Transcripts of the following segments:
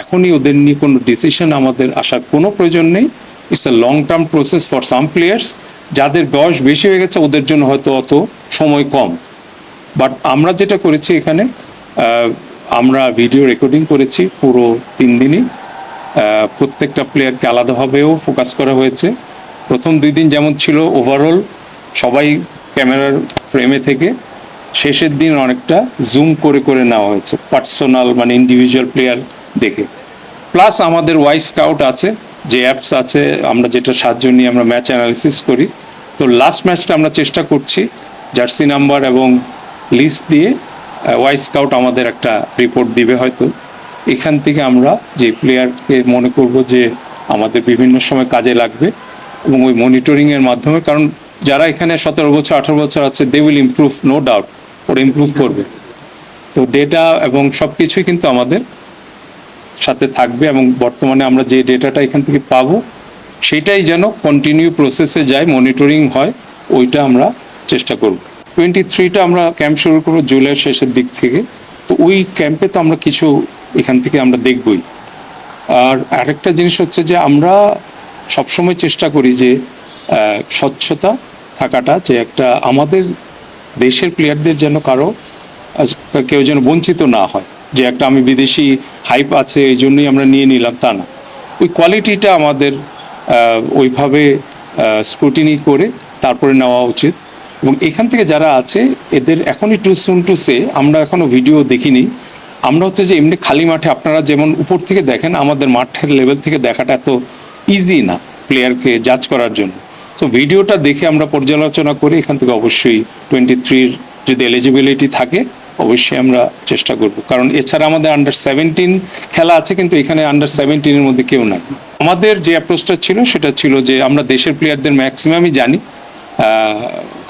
এখনই ওদের নিয়ে কোনো ডিসিশন আমাদের আসার কোনো প্রয়োজন নেই। It's a long term process for some players যাদের বয়স বেশি হয়ে গেছে, ওদের জন্য হয়তো অত সময় কম। বাট আমরা যেটা করেছি এখানে আমরা ভিডিও রেকর্ডিং করেছি পুরো তিন দিনই। প্রত্যেকটা প্লেয়ারকে আলাদাভাবেও ফোকাস করা হয়েছে। প্রথম দুই দিন যেমন ছিল ওভারঅল সবাই ক্যামেরার ফ্রেমে থেকে। শেষের দিন অনেকটা জুম করে করে নেওয়া হয়েছে। পার্সোনাল মানে ইন্ডিভিজুয়াল প্লেয়ার দেখে। প্লাস আমাদের ওয়াই স্কাউট আছে, যে অ্যাপস আছে, আমরা যেটা সাহায্য নিয়ে আমরা ম্যাচ অ্যানালিসিস করি। তো লাস্ট ম্যাচটা আমরা চেষ্টা করছি জার্সি নাম্বার এবং লিস্ট দিয়ে ওয়াই স্কাউট আমাদের একটা রিপোর্ট দিবে হয়তো। এখান থেকে আমরা যে প্লেয়ারকে মনে করব যে আমাদের বিভিন্ন সময় কাজে লাগবে এবং ওই মনিটরিংয়ের মাধ্যমে, কারণ যারা এখানে সতেরো বছর, আঠারো বছর আছে they will improve no doubt ওরা ইমপ্রুভ করবে। তো ডেটা এবং সব কিছুই কিন্তু আমাদের সাথে থাকবে এবং বর্তমানে আমরা যে ডেটাটা এখান থেকে পাবো, সেটাই যেন কন্টিনিউ প্রসেসে যায় মনিটরিং হয়, ওইটা আমরা চেষ্টা করব। টোয়েন্টি থ্রিটা আমরা ক্যাম্প শুরু করব জুলাইয়ের শেষের দিক থেকে। তো ওই ক্যাম্পে তো আমরা কিছু এখান থেকে আমরা দেখবই। আর আরেকটা জিনিস হচ্ছে যে আমরা সবসময় চেষ্টা করি যে স্বচ্ছতা থাকাটা, যে একটা আমাদের দেশের প্লেয়ারদের যেন কারও কেউ যেন বঞ্চিত না হয়। যে একটা আমি বিদেশি হাইপ আছে, এই জন্যই আমরা নিয়ে নিলাম, তা না। ওই কোয়ালিটিটা আমাদের ওইভাবে স্ক্রুটিনি করে তারপরে নেওয়া উচিত। এবং এখান থেকে যারা আছে, এদের এখনই টু সুন টু সে আমরা এখনও ভিডিও দেখিনি। আমরা হচ্ছে যে এমনি খালি মাঠে আপনারা যেমন উপর থেকে দেখেন, আমাদের মাঠের লেভেল থেকে দেখাটা এত ইজি না প্লেয়ারকে জাজ করার জন্য। সো ভিডিওটা দেখে আমরা পর্যালোচনা করে এখান থেকে অবশ্যই টোয়েন্টি থ্রির যদি এলিজিবিলিটি থাকে অবশ্যই আমরা চেষ্টা করব। কারণ এছাড়া আমাদের আন্ডার সেভেন্টিন খেলা আছে, কিন্তু এখানে আন্ডার সেভেন্টিনের মধ্যে কেউ নাই। আমাদের যে অ্যাপ্রোচটা ছিল, সেটা ছিল যে আমরা দেশের প্লেয়ারদের ম্যাক্সিমামই জানি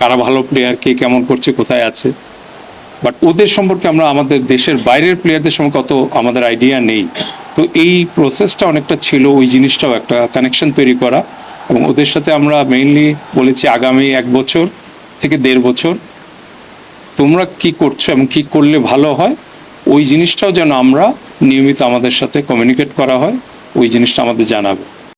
কারা ভালো প্লেয়ার কে কেমন করছে, কোথায় আছে। বাট ওদের সম্পর্কে আমরা আমাদের দেশের বাইরের প্লেয়ারদের সম্পর্কে অত আমাদের আইডিয়া নেই। তো এই প্রসেসটা অনেকটা ছিল, ওই জিনিসটাও একটা কানেকশন তৈরি করা। এবং ওদের সাথে আমরা মেইনলি বলেছি আগামী এক বছর থেকে দেড় বছর। তোমরা কি করছ এবং কি করলে ভালো হয়? ওই জিনিসটাও যেন আমরা নিয়মিত আমাদের সাথে কমিউনিকেট করা হয়, ওই জিনিসটা আমাদের জানাবে।